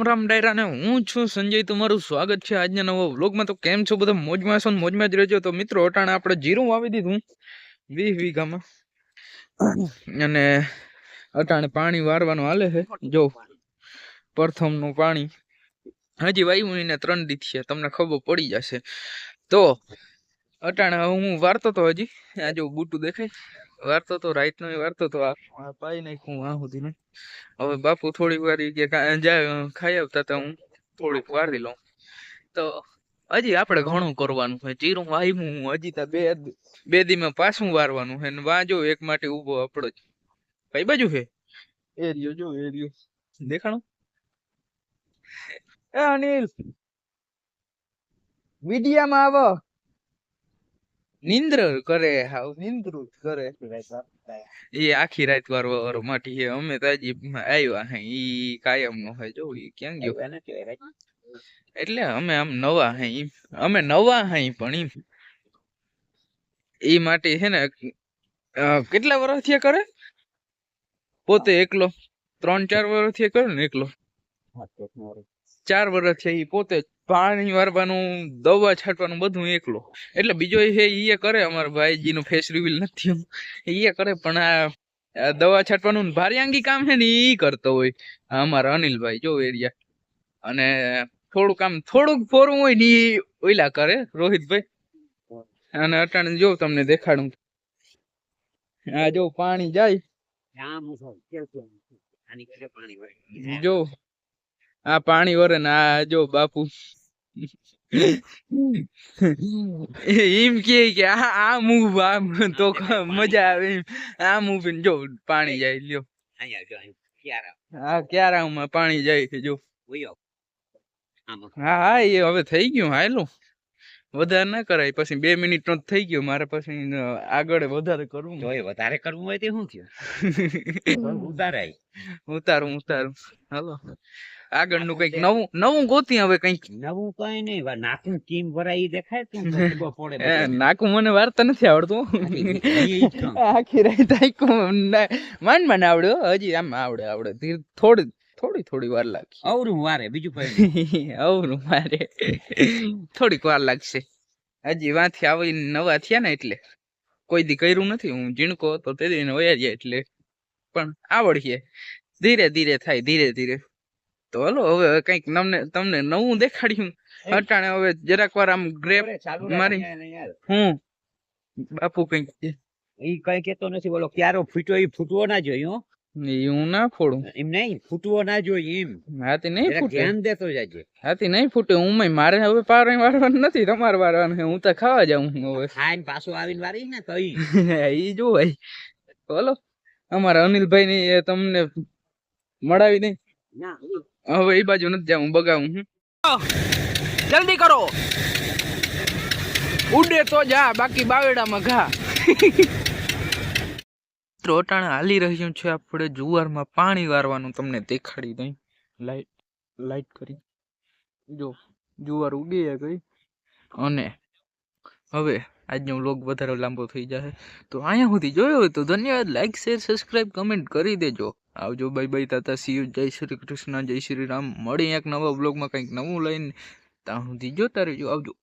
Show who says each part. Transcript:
Speaker 1: રામ ડાયરા ને હું છું સંજય, તમારું સ્વાગત છે આજના નવા વ્લોગમાં. તો કેમ છો બધા? મોજમાં છો મોજમાં જ રહેજો. તો મિત્રો, અટાણે આપણે જીરું વાવી દીધું વીસ વીઘામાં. અને અટાણે પાણી વારવાનું હાલે છે. જો, પ્રથમનું પાણી. હજી વાયુ એને ત્રણ દી છે તમને ખબર પડી જશે. તો, અટાણે હું વારતો તો હજી. આ જો બુટું દેખાય. વારતો તો રાઈતનો વારતો તો આ પાઈ નાખું આ સુધી હવે બાપુ થોડીક વાર કે ખાઈ આવતા તો હું થોડીક વારી લઉં. તો હજી આપણે ઘણું કરવાનું છે. જીરું હું હજી તો બે બે દીમાં પાછું વારવાનું છે. ને વાંજો એક માટે ઊભો આપણો જ. કઈ બાજુ છે? એરિયો જો એરિયો. દેખાણો? એ અનિલ મીડિયામાં આવો. નિંદ્ર કરે હાવ નિંદ્રું કરે. એ આખી રાત વાર વાર માટી હે. અમે તાજી આવ્યા હે. ઈ કાયમ નો હે. જો ઈ ક્યાં ગયો? એટલે અમે આમ નવા હે અમે નવા હે પણ ઈ. ઈ માટે છે ને કેટલા વર્ષ થયા કરે? પોતે એકલો. ત્રણ ચાર વર્ષ થયા કરે ને એકલો? ચાર વર્ષ થયા ઈ પોતે પાણી વારવાનું દવા છાંટવાનું બધું એકલો. એટલે બીજો છે એ કરે અમારા ભાઈજી નું ફેસ રિવીલ નથી એ કરે પણ આ દવા છાંટવાનું ભારિયાંગી કામ છે ને એ કરતો હોય. અમારા અનિલભાઈ જો એરિયા. અને થોડું કામ થોડુંક ફોરવું હોય ને ઓઈલા કરે રોહિતભાઈ. અને અટાણે જો તમને દેખાડું. આ જો પાણી જાય. જો આ પાણી વરે ને આ જો બાપુ. એમ કે કે આ આ મૂવ આમ તો મજા આવે એમ. આ મૂવ જો પાણી જાય લ્યો. આ ક્યારામાં પાણી જાય છે જો. હા હા એ હવે થઈ ગયું હાલો. વધારે ના કરાય. પછી બે મિનિટ નો થઈ ગયો. મારે પછી આગળ વધારે કરવું.
Speaker 2: વધારે કરવું હોય તે શું થયું? ઉતારાય.
Speaker 1: ઉતારું ઉતારું. હાલો. આગળનું કંઈક નવું નવું ગોતી હવે કંઈક.
Speaker 2: નવું કઈ નહીં. નાકું કીમ ભરાઈ દેખાય. તું પડે
Speaker 1: નાકું મને વાર્તા નથી આવડતું. આખી રાત માંડ માંડ આવડે હજી આમ આવડે આવડે. થોડી થોડી થોડી વાર લાગશે.
Speaker 2: અવરું વારે બીજું કઈ નહીં.
Speaker 1: અવરું મારે થોડીક વાર લાગશે. હજી વાંથી આવી નવા થયા ને એટલે. કોઈ દી કર્યું નથી. હું ઝીણકો તો તે દીને વયા જાય એટલે. પણ આવડીએ. ધીરે ધીરે થાય ધીરે ધીરે. તો હલો હવે કંઈક તમને તમને નવું દેખાડ્યું. અટાણે હવે જરાક વાર આમ ગ્રેપ મારી-
Speaker 2: યાર.
Speaker 1: હું? બાપુ કંઈક
Speaker 2: ઈ કઈ કેતો નથી બોલો ક્યારો ફૂટ્યો ઈ ફૂટવો ના જોઈએ હો.
Speaker 1: હું ના ફોડું.
Speaker 2: એમ નહીં ફૂટવો ના જોઈએ એમ.
Speaker 1: હાથી નહીં ફૂટે.
Speaker 2: ધ્યાન દેતો જાજે.
Speaker 1: હાથી નહીં ફૂટે. હું મારે હવે પાર વાળવાનું નથી તમારે વાળવાનું હું તો ખાવા જાઉં હવે.
Speaker 2: ખાઈને પાછું આવીને વારી ને તો ઈ.
Speaker 1: જો ભાઈ બોલો. અમારા અનિલભાઈ ને એ તમને મળાવી દઈ હવે એ બાજુ નથી જાઉં બગાવું હું જલ્દી કરો. ઉડે તો જા બાકી બાવેડામાં ઘા. મિત્રો અટાણે હાલી રહ્યું છે. આપણે જુવારમાં પાણી વારવાનું તમને દેખાડી દઈ. લાઈટ લાઈટ કરી. જો, જુવાર ઉગી ગઈ. અને હવે આજનો વ્લોગ વધારે લાંબો થઈ જશે તો અહીંયા સુધી જોયો હોય તો ધન્યવાદ. લાઈક શેર સબસ્ક્રાઈબ કમેન્ટ કરી દેજો. આવજો. બાય બાય તાતા. સી જય શ્રી કૃષ્ણ. જય શ્રી રામ. મળી એક નવા વ્લોગમાં કંઈક નવું લઈને. ત્યાં સુધી જોતા રહેજો. આવજો.